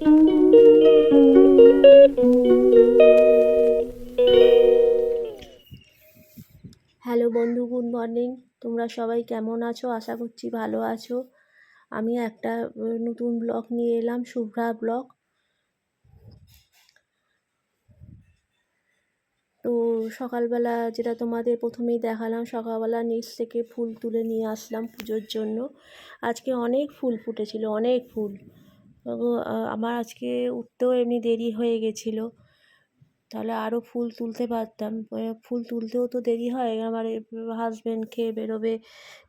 Hello বন্ধু, good morning. তোমরা সবাই কেমন আছো? আশা করছি ভালো আছো। আমি একটা নতুন ব্লগ নিয়ে এলাম, শুভ্রা ব্লগ। তো সকালবেলা যেটা তোমাদের প্রথমেই দেখালাম, সকালবেলা নিচ থেকে ফুল তুলে নিয়ে আসলাম পুজোর জন্য। আজকে অনেক ফুল ফুটেছিল, অনেক ফুল। আমার আজকে উঠতেও এমনি দেরি হয়ে গেছিল। তাহলে আরও ফুল তুলতে পারতাম। ফুল তুলতেও তো দেরি হয়। আমার হাজব্যান্ড খেয়ে বেরোবে।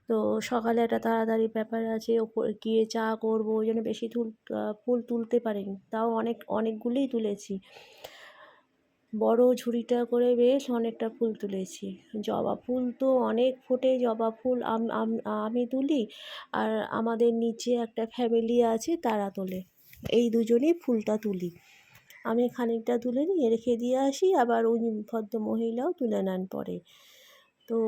তো সকালে একটা তাড়াতাড়ি ব্যাপার আছে। ওপর গিয়ে চা করব। ওই জন্য বেশি তুল ফুল তুলতে পারিনি। তাও অনেক, অনেকগুলোই তুলেছি। বড় ঝুড়িটা করে বেশ অনেকটা ফুল তুলেছি। জবা ফুল তো অনেক ফোটে, জবা ফুল আম- তুলি আর আমাদের নিচে একটা ফ্যামিলি আছে তারা তোলে। এই দুজনেই ফুলটা তুলি। আমি খানিকটা তুলে নিয়ে রেখে দিয়ে আসি, আবার ওই ভদ্র মহিলাও তুলে নেন পরে। তো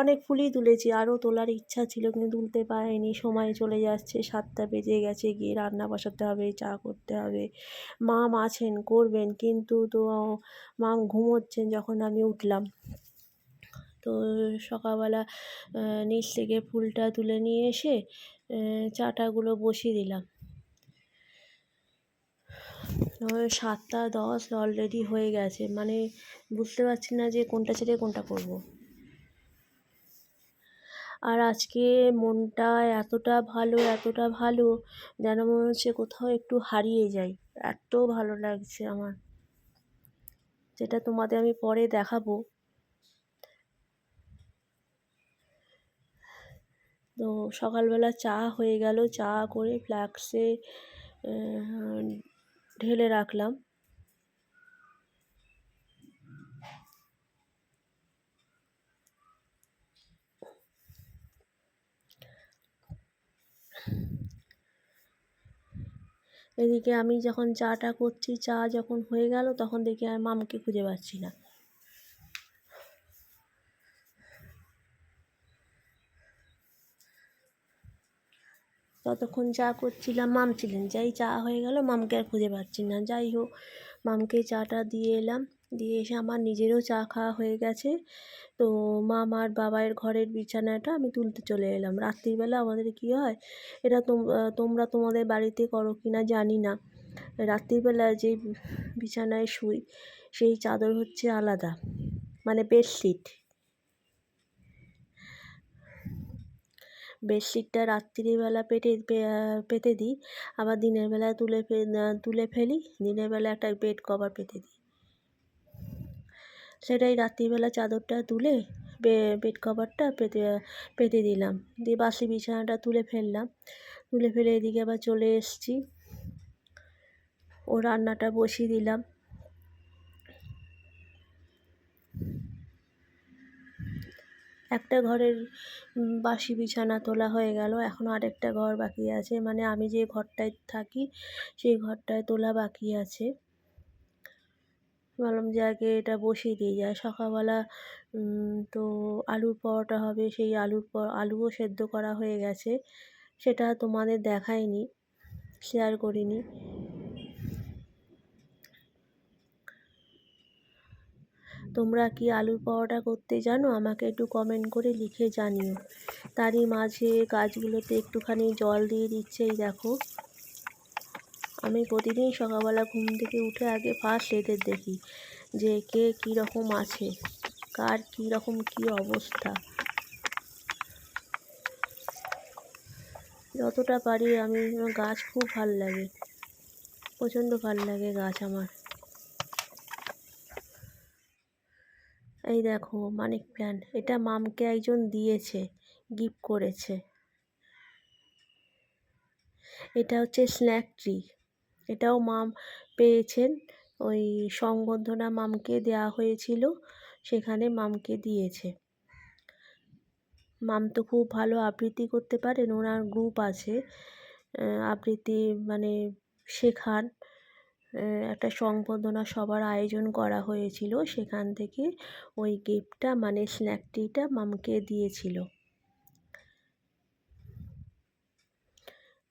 অনেক ফুলই তুলেছি, আরও তোলার ইচ্ছা ছিল কিন্তু তুলতে পারিনি, সময় চলে যাচ্ছে, সাতটা বেজে গেছে, গিয়ে রান্না বসাতে হবে, চা করতে হবে মাম আছেন করবেন কিন্তু তো মাম ঘুমোচ্ছেন যখন আমি উঠলাম তো সকালবেলা নিচ থেকে ফুলটা তুলে নিয়ে এসে চাটাগুলো বসিয়ে দিলাম সাতটা দশ অলরেডি হয়ে গেছে মানে বুঝতে পারছি না যে কোনটা ছেড়ে কোনটা করব। আর আজকে মনটা এতটা ভালো এতটা ভালো যেন মনে হচ্ছে কোথাও একটু হারিয়ে যাই। এত ভালো লাগছে আমার। যেটা তোমাদের আমি পরে দেখাবো। তো সকালবেলা চা হয়ে গেল। চা করে ফ্লাক্সে ঢেলে রাখলাম। এদিকে আমি যখন চাটা করছি, চা যখন হয়ে গেল, তখন দেখি আর মামকে খুঁজে পাচ্ছি না। ততক্ষণ চা করছিলাম, মাম ছিলেন। যাই চা হয়ে গেল, মামকে আর খুঁজে পাচ্ছি না। যাই হোক, মামকে চাটা দিয়ে এলাম। দিয়ে এসে আমার নিজেরও চা খাওয়া হয়ে গেছে। তো মাম আর বাবায়ের ঘরের বিছানাটা আমি তুলতে চলে এলাম। রাত্রিবেলা আমাদের কী হয়, এটা তোম- তোমরা তোমাদের বাড়িতে করো কি না জানি না। রাত্রিবেলা যে বিছানায় শুই, সেই চাদর হচ্ছে আলাদা মানে বেডশিট। বেডশিটটা রাত্রিবেলা পেটে পেতে দিই, আবার দিনের বেলা তুলে তুলে ফেলি, দিনের বেলা একটা বেড কভার পেতে দিই। সেটাই রাত্রিবেলা চাদরটা তুলে বেড কভারটা পেতে পেতে দিলাম। দিয়ে বাসি বিছানাটা তুলে ফেললাম। তুলে ফেলে এদিকে আবার চলে এসেছি। ও রান্নাটা বসিয়ে দিলাম। একটা ঘরের বাসি বিছানা তোলা হয়ে গেল। এখন আরেকটা ঘর বাকি আছে। মানে আমি যে ঘরটায় থাকি, সেই ঘরটায় তোলা বাকি আছে। ভাবলাম যে আগে এটা বসিয়ে দিয়ে যায় সকালবেলা তো আলুর পরোটা হবে, সেই আলুর পর, আলুও সেদ্ধ করা হয়ে গেছে। সেটা তোমাদের দেখাইনি শেয়ার করিনি। তোমরা কি আলুর পরোটা করতে জানো? আমাকে একটু কমেন্ট করে লিখে জানিও। তারই মাঝে গাছগুলোতে একটুখানি জল দিয়ে দিচ্ছে, এই দেখো। আমি প্রতিদিন সকালবেলা ঘুম থেকে উঠে আগে ফার্স্ট এদের দেখি যে কে কী রকম আছে, কার কী রকম কী অবস্থা। যতটা পারি আমি, গাছ খুব ভালো লাগে, প্রচণ্ড ভালো লাগে গাছ আমার। এই দেখো, মানিক প্ল্যান্ট এটা মামকে একজন দিয়েছে গিফট করেছে। এটা হচ্ছে স্ন্যাক ট্রি এটাও মাম পেয়েছেন। ওই সংবর্ধনা মামকে দেওয়া হয়েছিল, সেখানে মামকে দিয়েছে। মাম তো খুব ভালো আবৃত্তি করতে পারেন, ওনার গ্রুপ আছে। আবৃত্তি মানে শেখান। একটা সংবর্ধনা সবার আয়োজন করা হয়েছিল, সেখান থেকে ওই গিফটটা মানে স্ন্যাকটিটা মামকে দিয়েছিল।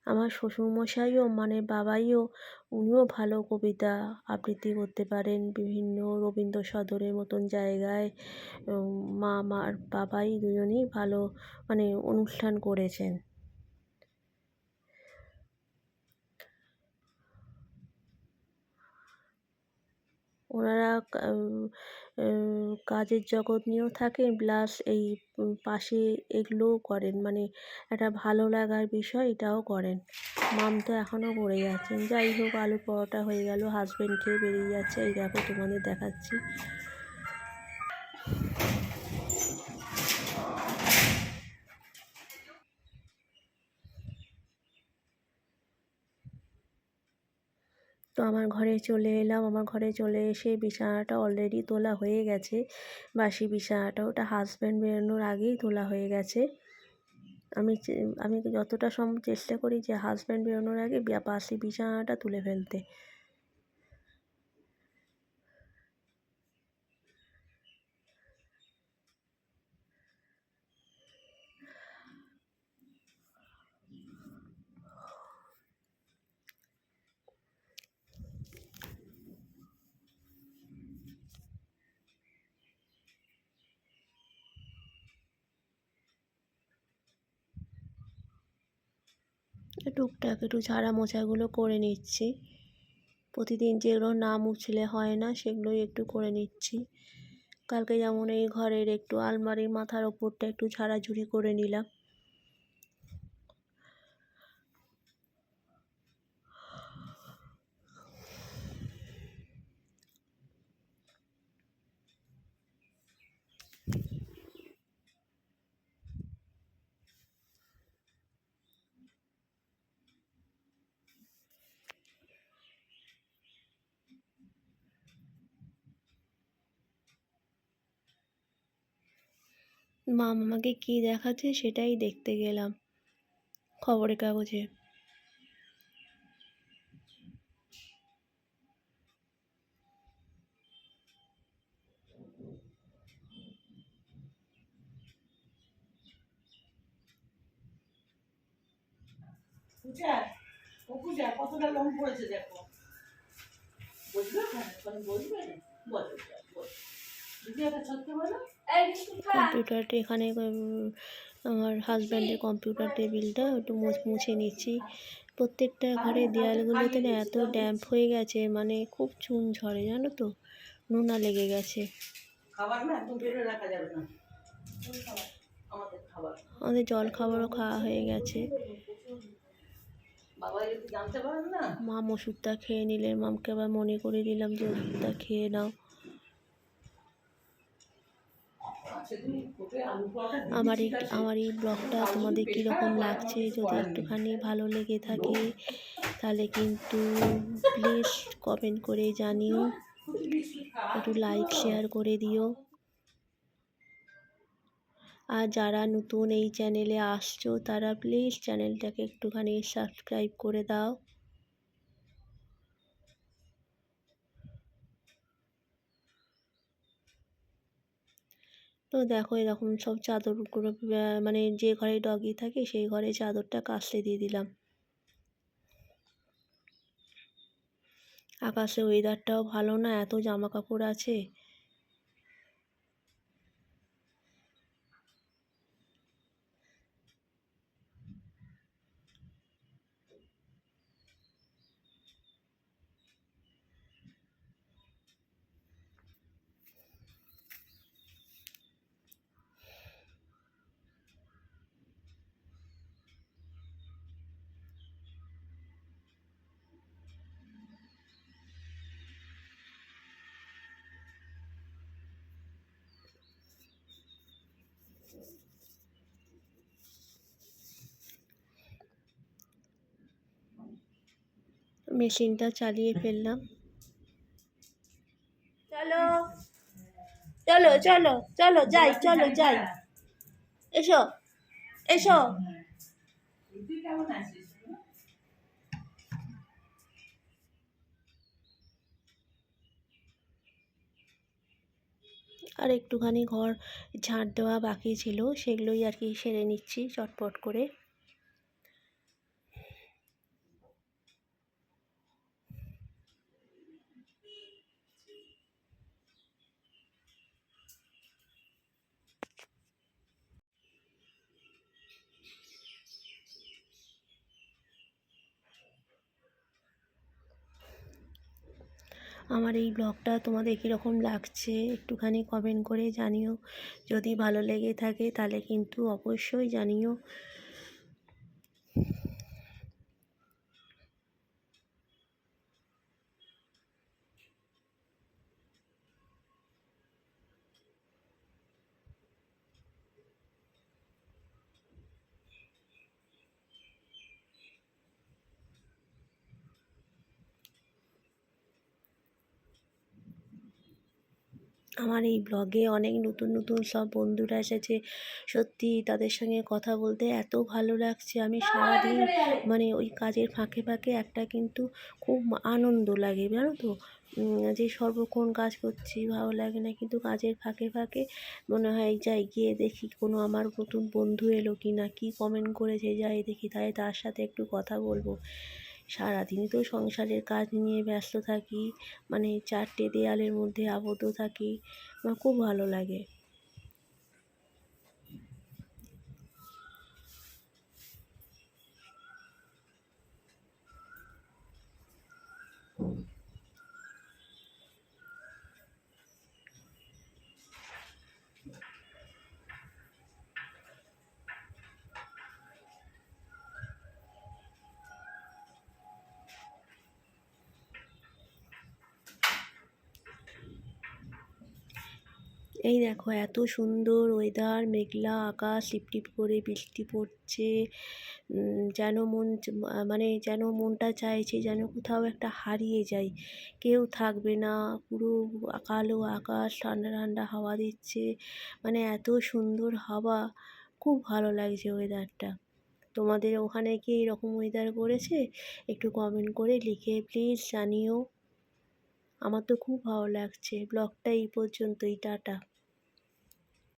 আমার শ্বশুরমশাইও মানে বাবাইও, উনিও ভালো কবিতা আবৃত্তি করতে পারেন বিভিন্ন রবীন্দ্র সদরের মতন জায়গায়। মা, মার, বাবাই দুজনেই ভালো মানে অনুষ্ঠান করেছেন। ওনারা কাজের জগৎ নিয়েও থাকেন প্লাস এই পাশে এগুলোও করেন। মানে একটা ভালো লাগার বিষয় এটাও করেন। মাম তো এখনও করে যাচ্ছেন যাই হোক, আলু পরোটা হয়ে গেল হাজব্যান্ড খেয়ে বেরিয়ে যাচ্ছে। এই দেখো তোমাদের দেখাচ্ছি। আমার ঘরে চলে এলাম। আমার ঘরে চলে এসে বিছানাটা অলরেডি তোলা হয়ে গেছে। বাসি বিছানাটা ওটা হাজব্যান্ড বেরোনোর আগেই তোলা হয়ে গেছে। আমি আমি যতটা সম চেষ্টা করি যে হাজব্যান্ড বেরোনোর আগে বাসি বিছানাটা তুলে ফেলতে। টুকটাক একটু ঝাড়া মোছাগুলো করে নিচ্ছি। প্রতিদিন যেগুলো না মুছলে হয় না, সেগুলোই একটু করে নিচ্ছি। কালকে যেমন এই ঘরের একটু আলমারির মাথার ওপরটা একটু ঝাড়াঝুড়ি করে নিলাম। মা আমাকে কী দেখাচ্ছে সেটাই দেখতে গেলাম খবরের কাগজে। পূজা, ও পূজা, কতটা লং পড়েছে দেখো। বুঝবে বুঝবে বলো দিদি একটা সত্য বলো। কম্পিউটারটা এখানে আমার হাজব্যান্ডের কম্পিউটার টেবিলটা একটু মুছে নিচ্ছি। প্রত্যেকটা ঘরের দেয়ালগুলোতে না এত ড্যাম্প হয়ে গেছে মানে খুব চুন ঝরে জানো তো? নোনা লেগে গেছে। খাবার না রাখা যাবে না। আমাদের জল খাবারও খাওয়া হয়ে গেছে। মাম ওষুধটা খেয়ে নিলে মামকে আবার মনে করে দিলাম যে ওষুধটা খেয়ে নাও। আমার এই আমার এই ব্লগটা তোমাদের কীরকম লাগছে? যদি একটুখানি ভালো লেগে থাকে, তাহলে কিন্তু প্লিজ কমেন্ট করে জানিও। একটু লাইক শেয়ার করে দিও। আর যারা নতুন এই চ্যানেলে আসছো, তারা প্লিজ চ্যানেলটাকে একটুখানি সাবস্ক্রাইব করে দাও। তো দেখো এরকম সব চাদরগুলো মানে যে ঘরে ডগি থাকে সেই ঘরে চাদরটা কাশলে দিয়ে দিলাম। আকাশে ওয়েদারটাও ভালো না, এত জামা কাপড় আছে। মেশিনটা চালিয়ে ফেললাম। চলো। চলো চলো চলো যাই চলো যাই। এসো এসো। আর একটুখানি ঘর ঝাঁট দেওয়া বাকি ছিল সেগুলোই আর কি সেরে নিচ্ছি চটপট করে। আমার এই ব্লগটা তোমাদের কীরকম লাগছে একটুখানি কমেন্ট করে জানিও। যদি ভালো লেগে থাকে তাহলে কিন্তু অবশ্যই জানিও। আমার এই ব্লগে অনেক নতুন নতুন সব বন্ধুরা এসেছে। সত্যি তাদের সঙ্গে কথা বলতে এত ভালো লাগছে। আমি সারাদিন মানে ওই কাজের ফাঁকে ফাঁকে একটা কিন্তু খুব আনন্দ লাগে, জানো তো? যে সর্বক্ষণ কাজ করছি, ভালো লাগে না। কিন্তু কাজের ফাঁকে ফাঁকে মনে হয়, যাই গিয়ে দেখি কোনো আমার নতুন বন্ধু এলো কি না কী কমেন্ট করেছে, যাই দেখি, তাই তার সাথে একটু কথা বলব। সারাদিনই তো সংসারের কাজ নিয়ে ব্যস্ত থাকি মানে চারটে দেয়ালের মধ্যে আবদ্ধ থাকি, আমার খুব ভালো লাগে। এই দেখো, এত সুন্দর ওয়েদার মেঘলা আকাশ, টিপটিপ করে বৃষ্টি পড়ছে। যেন মন মানে যেন মনটা চাইছে যেন কোথাও একটা হারিয়ে যাই কেউ থাকবে না, পুরো কালো আকাশ, ঠান্ডা ঠান্ডা হাওয়া দিচ্ছে। মানে এত সুন্দর হাওয়া, খুব ভালো লাগছে ওয়েদারটা তোমাদের ওখানে কি এরকম ওয়েদার করেছে? একটু কমেন্ট করে লিখে প্লিজ জানিও। আমার তো খুব ভালো লাগছে। ব্লগটা এই পর্যন্তই, টাটা।